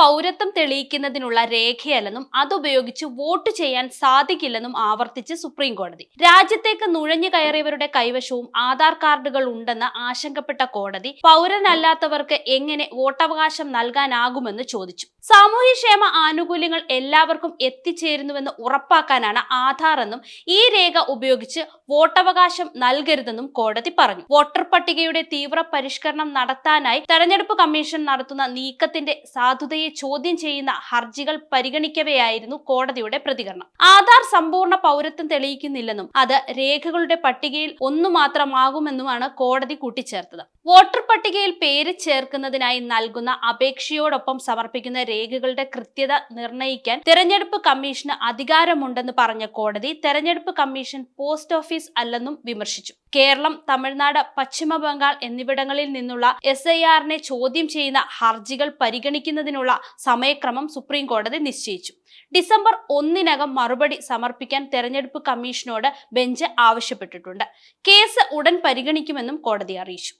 പൗരത്വം തെളിയിക്കുന്നതിനുള്ള രേഖയല്ലെന്നും അതുപയോഗിച്ച് വോട്ട് ചെയ്യാൻ സാധിക്കില്ലെന്നും ആവർത്തിച്ച് സുപ്രീം കോടതി രാജ്യത്തേക്ക് നുഴഞ്ഞു കയറിയവരുടെ കൈവശവും ആധാർ കാർഡുകൾ ഉണ്ടെന്ന് ആശങ്കപ്പെട്ട കോടതി പൗരനല്ലാത്തവർക്ക് എങ്ങനെ വോട്ടവകാശം നൽകാനാകുമെന്ന് ചോദിച്ചു. സാമൂഹ്യക്ഷേമ ആനുകൂല്യങ്ങൾ എല്ലാവർക്കും എത്തിച്ചേരുന്നുവെന്ന് ഉറപ്പാക്കാനാണ് ആധാർ എന്നും ഈ രേഖ ഉപയോഗിച്ച് വോട്ടവകാശം നൽകരുതെന്നും കോടതി പറഞ്ഞു. വോട്ടർ പട്ടികയുടെ തീവ്ര പരിഷ്കരണം നടത്താനായി തെരഞ്ഞെടുപ്പ് കമ്മീഷൻ നടത്തുന്ന നീക്കത്തിന്റെ സാധുതയെ ചോദ്യം ചെയ്യുന്ന ഹർജികൾ പരിഗണിക്കവെയായിരുന്നു കോടതിയുടെ പ്രതികരണം. ആധാർ സമ്പൂർണ പൗരത്വം തെളിയിക്കുന്നില്ലെന്നും അത് രേഖകളുടെ പട്ടികയിൽ ഒന്നു മാത്രമാകുമെന്നുമാണ് കോടതി കൂട്ടിച്ചേർത്തത്. വോട്ടർ പട്ടികയിൽ പേര് ചേർക്കുന്നതിനായി നൽകുന്ന അപേക്ഷയോടൊപ്പം സമർപ്പിക്കുന്ന രേഖകളുടെ കൃത്യത നിർണയിക്കാൻ തെരഞ്ഞെടുപ്പ് കമ്മീഷന് അധികാരമുണ്ടെന്ന് പറഞ്ഞ കോടതി തെരഞ്ഞെടുപ്പ് കമ്മീഷൻ പോസ്റ്റ് ഓഫീസ് അല്ലെന്നും വിമർശിച്ചു. കേരളം തമിഴ്നാട് പശ്ചിമ ബംഗാൾ എന്നിവിടങ്ങളിൽ നിന്നുള്ള എസ് ഐ ആറിനെ ചോദ്യം ചെയ്യുന്ന ഹർജികൾ പരിഗണിക്കുന്നതിനുള്ള സമയക്രമം സുപ്രീം കോടതി നിശ്ചയിച്ചു. ഡിസംബർ ഒന്നിനകം മറുപടി സമർപ്പിക്കാൻ തെരഞ്ഞെടുപ്പ് കമ്മീഷനോട് ബെഞ്ച് ആവശ്യപ്പെട്ടിട്ടുണ്ട്. കേസ് ഉടൻ പരിഗണിക്കുമെന്നും കോടതി അറിയിച്ചു.